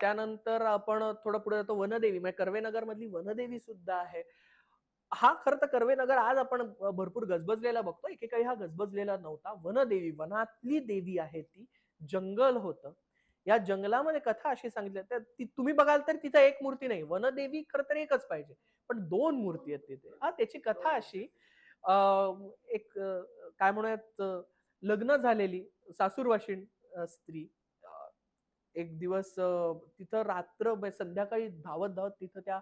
त्यानंतर आपण थोडं पुढे जातो वनदेवी. म्हणजे कर्वेनगर मधली वनदेवी सुद्धा आहे. हा खरं तर कर्वेनगर आज आपण भरपूर गजबजलेला बघतो. एकेकाळी हा गजबजलेला नव्हता. वनदेवी वनातली देवी आहे ती. जंगल होतं. या जंगलामध्ये कथा अशी सांगितली त्या ती तुम्ही बघाल तर तिथं एक मूर्ती नाही. वनदेवी खरं तर एकच पाहिजे. पण दोन मूर्ती आहेत तिथे. हा त्याची कथा अशी एक काय म्हणूयात लग्न झालेली सासूरवाशीण स्त्री. एक दिवस तिथं रात्र संध्याकाळी धावत धावत तिथं त्या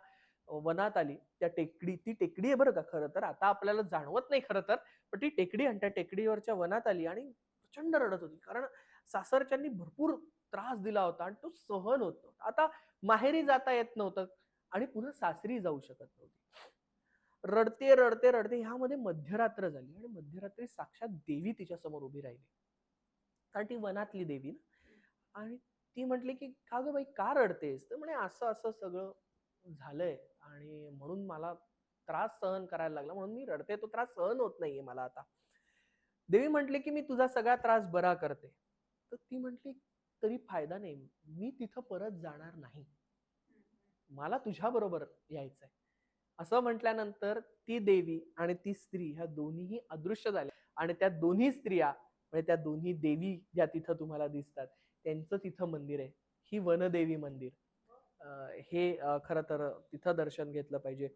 वनात आली. त्या टेकडी ती टेकडी आहे बरं का खरं तर. आता आपल्याला जाणवत नाही खरं तर पण ती टेकडी आणि त्या टेकडीवरच्या वनात आली आणि प्रचंड रडत होती. कारण सासरच्यांनी भरपूर त्रास दिला होता आणि तो सहन होत नव्हता. आता माहेरी जाता येत नव्हतं आणि पुन्हा सासरी जाऊ शकत नव्हती. रडते रडते रडते ह्यामध्ये मध्यरात्र झाली आणि मध्यरात्री साक्षात देवी तिच्या समोर उभी राहिली. कारण ती वनातली देवी ना. आणि ती म्हटली की का ग बाई का रडतेस? तर म्हणे असं असं सगळं झालंय आणि म्हणून मला त्रास सहन करायला लागला. म्हणून मी रडते. तो त्रास सहन होत नाहीये मला आता. देवी म्हटली की मी तुझा सगळा त्रास बरा करते. तर ती म्हटली तरी फायदा नाही. मी तिथं परत जाणार नाही. मला तुझ्या बरोबर यायचंय. असं म्हटल्यानंतर ती देवी आणि ती स्त्री ह्या दोन्हीही अदृश्य झाल्या आणि त्या दोन्ही स्त्रिया म्हणजे त्या दोन्ही देवी ज्या तिथं तुम्हाला दिसतात त्यांचं तिथं मंदिर आहे. ही वनदेवी मंदिर. हे खरं तर तिथं दर्शन घेतलं पाहिजे.